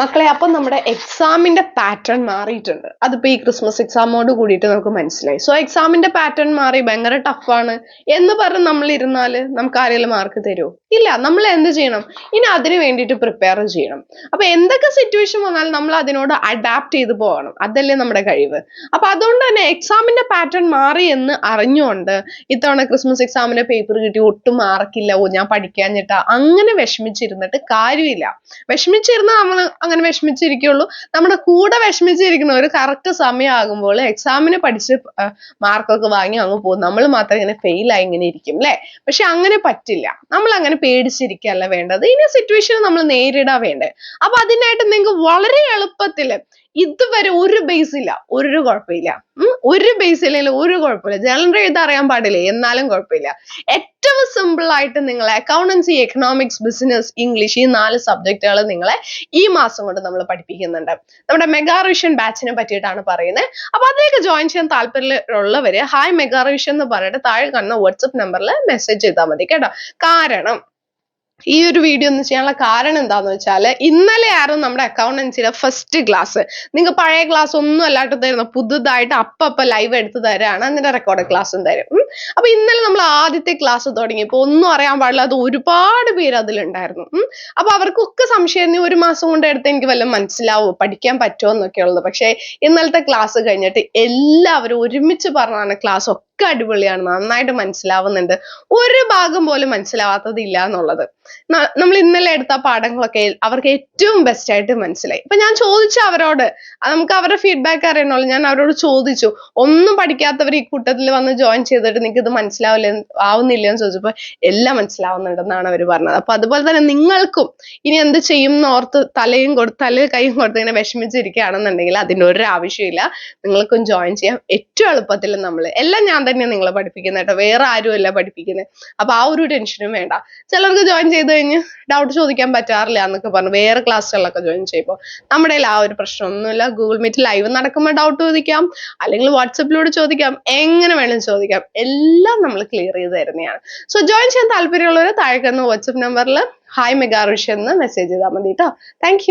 മക്കളെ അപ്പം നമ്മുടെ എക്സാമിന്റെ പാറ്റേൺ മാറിയിട്ടുണ്ട്. അതിപ്പോ ഈ ക്രിസ്മസ് എക്സാമോട് കൂടിയിട്ട് നമുക്ക് മനസ്സിലായി. സോ എക്സാമിന്റെ പാറ്റേൺ മാറി ഭയങ്കര ടഫാണ് എന്ന് പറഞ്ഞ് നമ്മൾ ഇരുന്നാൽ നമുക്ക് ആരെങ്കിലും മാർക്ക് തരുമോ ഇല്ല നമ്മൾ എന്ത് ചെയ്യണം? ഇനി അതിന് വേണ്ടിയിട്ട് പ്രിപ്പയർ ചെയ്യണം. അപ്പൊ എന്തൊക്കെ സിറ്റുവേഷൻ വന്നാലും നമ്മൾ അതിനോട് അഡാപ്റ്റ് ചെയ്ത് പോകണം. അതല്ലേ നമ്മുടെ കഴിവ്. അപ്പൊ അതുകൊണ്ട് തന്നെ എക്സാമിന്റെ പാറ്റേൺ മാറി എന്ന് അറിഞ്ഞുകൊണ്ട് ഇത്തവണ ക്രിസ്മസ് എക്സാമിന്റെ പേപ്പർ കിട്ടി ഒട്ടും മാർക്കില്ല ഓ ഞാൻ പഠിക്കാഞ്ഞിട്ടാ. അങ്ങനെ വിഷമിച്ചിരുന്നിട്ട് കാര്യമില്ല. വിഷമിച്ചിരുന്ന നമ്മൾ അങ്ങനെ വിഷമിച്ചിരിക്കുള്ളൂ. നമ്മുടെ കൂടെ വിഷമിച്ചിരിക്കുന്ന ഒരു കറക്റ്റ് സമയമാകുമ്പോൾ എക്സാമിന് പഠിച്ച് മാർക്കൊക്കെ വാങ്ങി അങ്ങ് പോകും. നമ്മൾ മാത്രം ഇങ്ങനെ ഫെയിലായി ഇങ്ങനെ ഇരിക്കും അല്ലേ പക്ഷെ അങ്ങനെ പറ്റില്ല. നമ്മൾ അങ്ങനെ പേടിച്ചിരിക്കല്ല വേണ്ടത്. ഇനി സിറ്റുവേഷൻ നമ്മൾ നേരിടാൻ വേണ്ടേ അപ്പൊ അതിനായിട്ട് നിങ്ങൾക്ക് വളരെ എളുപ്പത്തിൽ ഇതുവരെ ഒരു ബേസ് ഇല്ല. ഒരു കുഴപ്പമില്ല. ഒരു ബേസ് ഇല്ലെങ്കിൽ ഒരു കുഴപ്പമില്ല. ജനറൽ എഴുതാൻ അറിയാൻ പാടില്ല? എന്നാലും കുഴപ്പമില്ല. ഏറ്റവും സിമ്പിൾ ആയിട്ട് നിങ്ങളെ അക്കൗണ്ടൻസി എക്കണോമിക്സ് ബിസിനസ് ഇംഗ്ലീഷ് ഈ നാല് സബ്ജക്റ്റുകൾ നിങ്ങളെ ഈ മാസം കൊണ്ട് നമ്മൾ പഠിപ്പിക്കുന്നുണ്ട്. നമ്മുടെ മെഗാ റിവിഷൻ ബാച്ചിനെ പറ്റിയിട്ടാണ് പറയുന്നത്. അപ്പൊ അതിലേക്ക് ജോയിൻ ചെയ്യാൻ താല്പര്യമുള്ളവര് ഹായ് മെഗാ റിവിഷൻ എന്ന് പറഞ്ഞിട്ട് താഴെ കാണുന്ന വാട്സപ്പ് നമ്പറിൽ മെസ്സേജ് ചെയ്താൽ മതി കേട്ടോ. കാരണം ഈ ഒരു വീഡിയോ ഒന്ന് ചെയ്യാനുള്ള കാരണം എന്താന്ന് വെച്ചാൽ ഇന്നലെ ആയിരുന്നു നമ്മുടെ അക്കൗണ്ടൻസിയുടെ ഫസ്റ്റ് ക്ലാസ് നിങ്ങൾ പഴയ ക്ലാസ് ഒന്നും അല്ലാട്ട് തരുന്ന പുതുതായിട്ട് അപ്പ ലൈവ് എടുത്ത് തരാണ് അതിന്റെ റെക്കോർഡ് ക്ലാസ്സും തരും. അപ്പൊ ഇന്നലെ നമ്മൾ ആദ്യത്തെ ക്ലാസ് തുടങ്ങിയപ്പോൾ ഒന്നും അറിയാൻ പാടില്ലാത്ത ഒരുപാട് പേര് അതിലുണ്ടായിരുന്നു. അപ്പൊ അവർക്കൊക്കെ സംശയം നീ ഒരു മാസം കൊണ്ട് എടുത്ത് എനിക്ക് വല്ലതും മനസ്സിലാവോ പഠിക്കാൻ പറ്റുമോ എന്നൊക്കെ ഉള്ളത് പക്ഷേ ഇന്നലത്തെ ക്ലാസ് കഴിഞ്ഞിട്ട് എല്ലാവരും ഒരുമിച്ച് പറഞ്ഞാണ് ക്ലാസ് ഒക്കെ അടിപൊളിയാണ്. നന്നായിട്ട് മനസ്സിലാവുന്നുണ്ട്. ഒരു ഭാഗം പോലും മനസ്സിലാവാത്തത് ഇല്ല എന്നുള്ളത്. നമ്മൾ ഇന്നലെ എടുത്ത പാഠങ്ങളൊക്കെ അവർക്ക് ഏറ്റവും ബെസ്റ്റ് ആയിട്ട് മനസ്സിലായി. ഇപ്പൊ ഞാൻ ചോദിച്ചു അവരോട്. നമുക്ക് അവരുടെ ഫീഡ്ബാക്ക് അറിയണമല്ലോ. ഞാൻ അവരോട് ചോദിച്ചു. ഒന്നും പഠിക്കാത്തവർ ഈ കൂട്ടത്തിൽ വന്ന് ജോയിൻ ചെയ്തിട്ട് നിങ്ങൾക്ക് ഇത് മനസ്സിലാവില്ല? ആവുന്നില്ല എന്ന് ചോദിച്ചപ്പോൾ എല്ലാം മനസ്സിലാവുന്നുണ്ടെന്നാണ് അവർ പറഞ്ഞത്. അപ്പൊ അതുപോലെ തന്നെ നിങ്ങൾക്കും ഇനി എന്ത് ചെയ്യും എന്ന് ഓർത്ത് തലയും കൊടുത്ത് തലയും കൈയും കൊടുത്ത് ഇങ്ങനെ വിഷമിച്ചിരിക്കുകയാണെന്നുണ്ടെങ്കിൽ അതിന്റെ ഒരു ആവശ്യമില്ല. നിങ്ങൾക്കും ജോയിൻ ചെയ്യാം. ഏറ്റവും എളുപ്പത്തിൽ നമ്മൾ എല്ലാം ഞാൻ തന്നെയാണ് നിങ്ങളെ പഠിപ്പിക്കുന്നത് കേട്ടോ വേറെ ആരുമല്ല പഠിപ്പിക്കുന്നത് അപ്പൊ ആ ഒരു ടെൻഷനും വേണ്ട. ചിലർക്ക് ജോയിൻ ചെയ്ത് കഴിഞ്ഞ് ഡൗട്ട് ചോദിക്കാൻ പറ്റാറില്ല എന്നൊക്കെ പറഞ്ഞു. വേറെ ക്ലാസ്സുകളിലൊക്കെ ജോയിൻ ചെയ്യുമ്പോൾ നമ്മുടെ ആ ഒരു പ്രശ്നമൊന്നുമില്ല. ഗൂഗിൾ മീറ്റ് ലൈവ് നടക്കുമ്പോൾ ഡൗട്ട് ചോദിക്കാം. അല്ലെങ്കിൽ വാട്സപ്പിലൂടെ ചോദിക്കാം. എങ്ങനെ വേണം ചോദിക്കാം. എല്ലാം നമ്മൾ ക്ലിയർ ചെയ്ത് തരുന്നതാണ്. സോ ജോയിൻ ചെയ്യാൻ താല്പര്യമുള്ളവർ താഴെ വാട്സപ്പ് നമ്പറിൽ ഹായ് മെഗാറിഷ് എന്ന് മെസ്സേജ് ചെയ്താൽ മതി കേട്ടോ താങ്ക്